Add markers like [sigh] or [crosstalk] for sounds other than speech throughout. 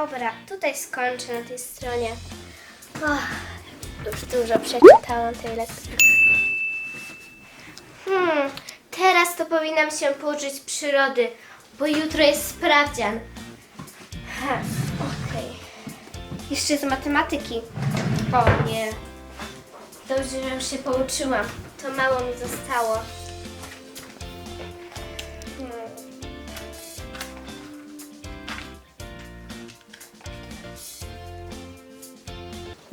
Dobra, tutaj skończę na tej stronie. Och, już dużo przeczytałam tej lektury. Hmm, teraz to powinnam się pouczyć przyrody, bo jutro jest sprawdzian. Ha, Okej. Jeszcze z matematyki. O nie. Dobrze, że już się pouczyłam. To mało mi zostało.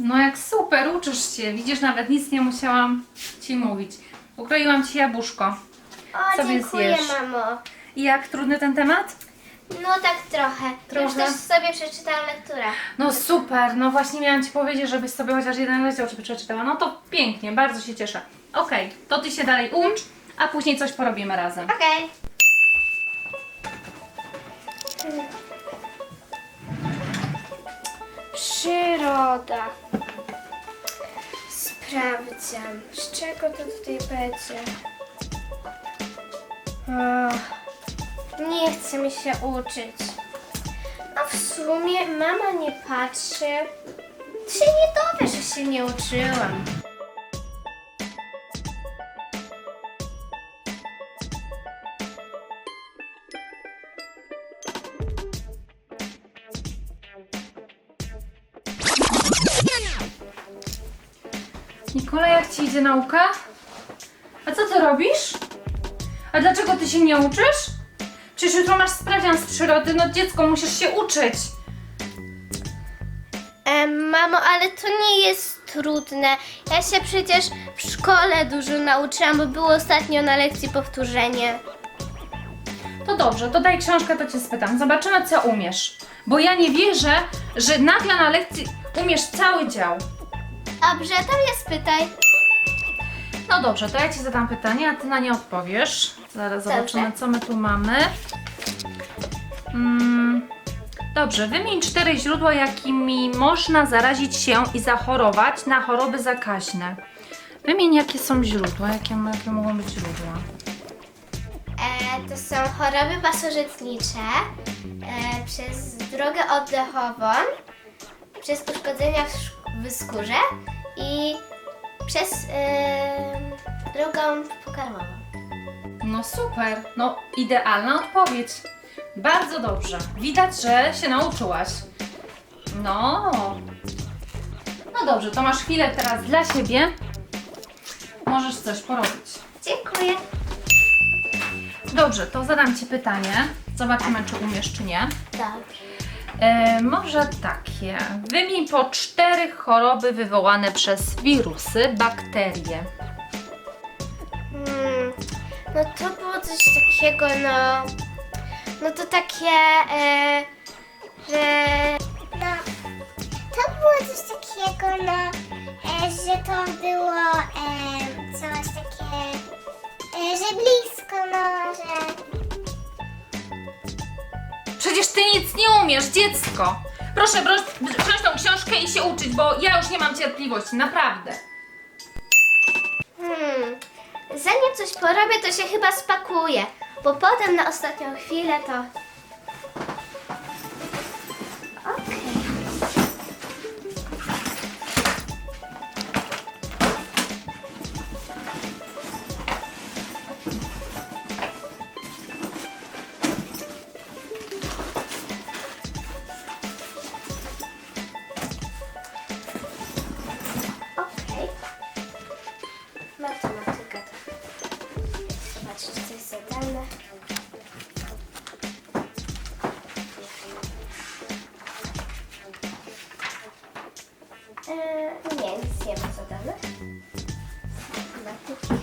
No jak super, uczysz się. Widzisz, nawet nic nie musiałam Ci mówić. Ukroiłam Ci jabłuszko. O, Sobie dziękuję, zjesz. mamo. I jak trudny ten temat? No tak trochę. Już Trochę? też sobie przeczytałam lekturę. No super, no właśnie miałam Ci powiedzieć, żebyś sobie chociaż jeden rozdział przeczytała. No to pięknie, bardzo się cieszę. Okej, to Ty się dalej ucz, a później coś porobimy razem. Okej. Przyroda. Sprawdzian. Z czego to tutaj będzie? Nie chce mi się uczyć. A w sumie mama nie patrzy. Się nie dowie, że się nie uczyłam. Nikola, jak Ci idzie nauka? A co Ty robisz? A dlaczego Ty się nie uczysz? Przecież jutro masz sprawdzian z przyrody, no dziecko, musisz się uczyć. E, mamo, ale to nie jest trudne. Ja się przecież w szkole dużo nauczyłam, bo było ostatnio na lekcji powtórzenie. To dobrze, to daj książkę, to Cię spytam. Zobaczymy, co umiesz. Bo ja nie wierzę, że nagle na lekcji umiesz cały dział. Dobrze, tam jest pytaj. No dobrze, to ja Ci zadam pytanie, a Ty na nie odpowiesz. Zaraz Dobrze. zobaczymy, co my tu mamy. Mm, dobrze, wymień cztery źródła, jakimi można zarazić się i zachorować na choroby zakaźne. Wymień, jakie są źródła, jakie, jakie mogą być źródła. E, to są choroby pasożytnicze e, przez drogę oddechową, przez uszkodzenia w, sz- w skórze i przez e, drogę pokarmową. No super, no idealna odpowiedź. Bardzo dobrze. Widać, że się nauczyłaś. No. No dobrze, to masz chwilę teraz dla siebie. Możesz coś porobić. Dziękuję. Dobrze, to zadam Ci pytanie. Zobaczymy, czy umiesz, czy nie. Dobrze. E, może takie. Wymień po cztery choroby wywołane przez wirusy, bakterie. Hmm, no to było coś takiego, no. No to takie, e, że. No, to było coś takiego, no, e, że to było e, nic nie umiesz, dziecko. Proszę wziąć tą książkę i się uczyć, bo ja już nie mam cierpliwości, naprawdę. Hmm, zanim coś porobię, to się chyba spakuję, bo potem na ostatnią chwilę to. Eee, nie, nic nie ma zadane. Matematyki.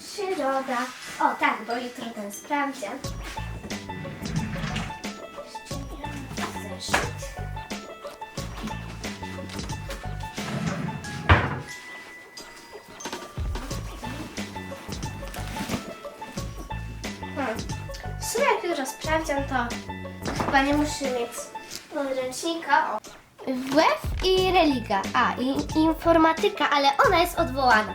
Przyroda. O tak, bo jutro ten sprawdzian. Zeszyt. Hmm. W sumie jak jutro sprawdzian, to chyba nie muszę mieć podręcznika. WF i religia. A, i informatyka, ale ona jest odwołana.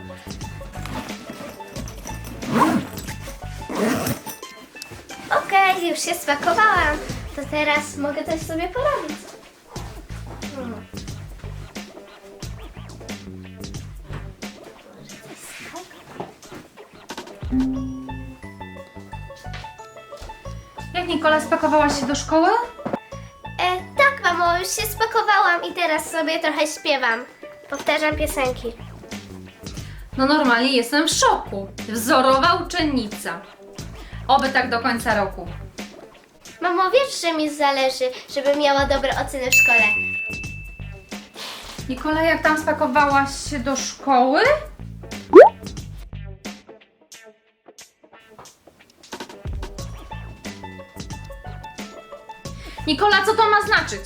Ok. Okej, już się spakowałam. To teraz mogę coś sobie porobić. Nikola spakowałaś się do szkoły? E, tak, mamo, już się spakowałam i teraz sobie trochę śpiewam. Powtarzam piosenki. No normalnie jestem w szoku. Wzorowa uczennica. Oby tak do końca roku. Mamo, wiesz, że mi zależy, żeby miała dobre oceny w szkole. Nikola, jak tam spakowałaś się do szkoły? Nikola, co to ma znaczyć?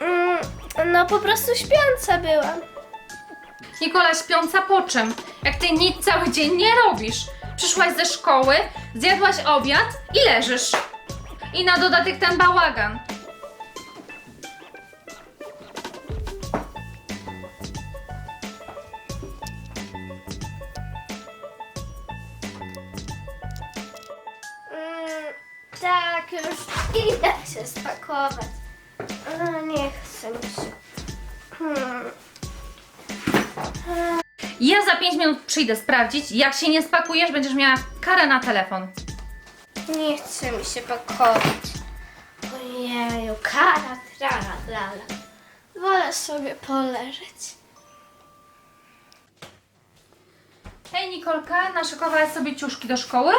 Mm, no po prostu śpiąca byłam. Nikola, śpiąca po czym? Jak ty nic cały dzień nie robisz. Przyszłaś ze szkoły, zjadłaś obiad i leżysz. I na dodatek ten bałagan. Już idę się spakować. No, nie chcę mi się. Hmm. Ja za 5 minut przyjdę sprawdzić. Jak się nie spakujesz, będziesz miała karę na telefon. Nie chce mi się pakować. Ojeju, kara, trala, trala. Wolę sobie poleżeć. Hej Nikolka, naszykowałaś sobie ciuszki do szkoły?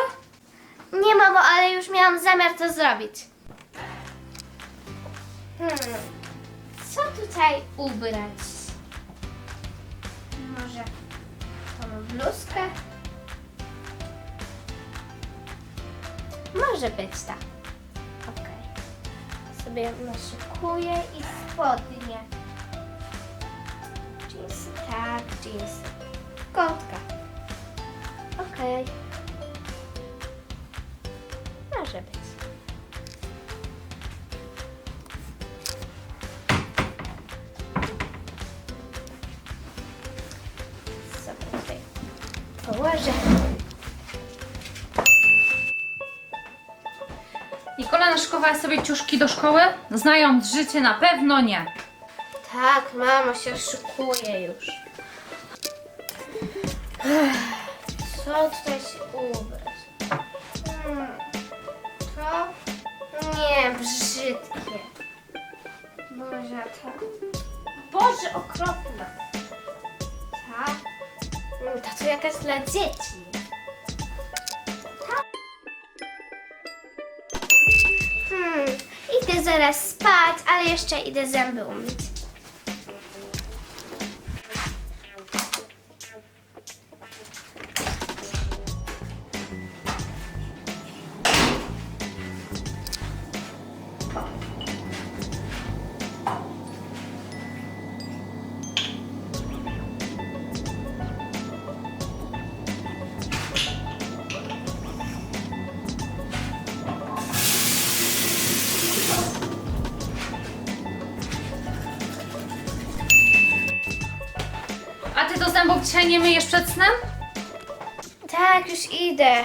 Nie, mamo, ale już miałam zamiar to zrobić. Hmm. Co tutaj ubrać? Może tą bluzkę? Może być ta. Okej. Sobie naszykuję i spodnie. Jeansy tak, jeansy. Kotka. Okej. Może położę. Nikola, naszykowałaś sobie ciuszki do szkoły? Znając życie, na pewno nie. Tak, mamo się szykuje już. Ech, Co tutaj się ubrać? Hmm, To? Nie, brzydkie. Boże, to... Boże, okropna. To jakaś dla dzieci. Ta? Hmm, idę zaraz spać, ale jeszcze idę zęby umyć. A ty do zębów dzisiaj nie myjesz przed snem? Tak, już idę.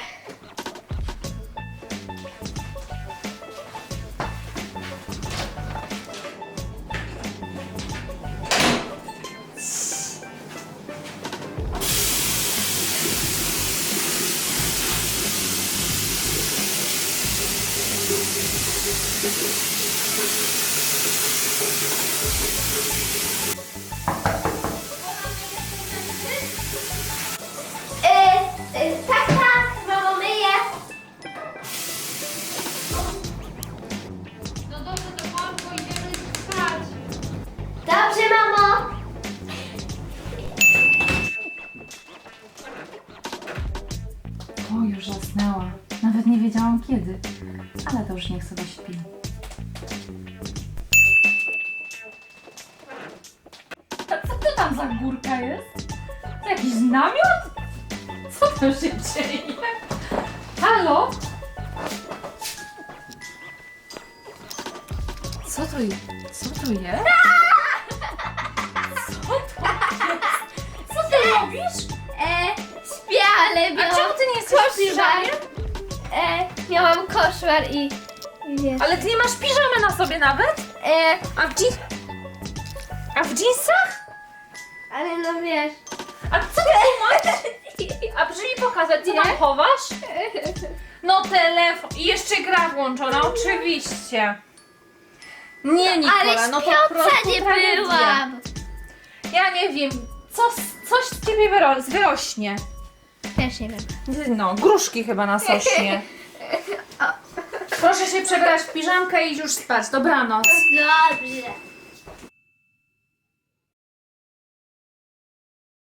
Jakiś namiot? Co to się dzieje? Halo? Co to jest? Co to jest? Co to jest? Co ty robisz? E, śpię, ale A czemu ty nie jesteś w piżamie? E, miałam koszmar i, wiesz. Ale ty nie masz piżamy na sobie nawet? E, A w, dżin... A w dżinsach? ale no wiesz. A co ty masz? A proszę mi pokazać, co tam chowasz? No telefon i jeszcze gra włączona, oczywiście. Nie, Nikola, ale no to po śpiąca prostu nie tragedia. byłam. Ja nie wiem, co, coś z ciebie wyro wyrośnie. Też nie wiem. No, gruszki chyba na sośnie. [laughs] Proszę się przebrać w piżamkę i już spać. Dobranoc. Dobrze.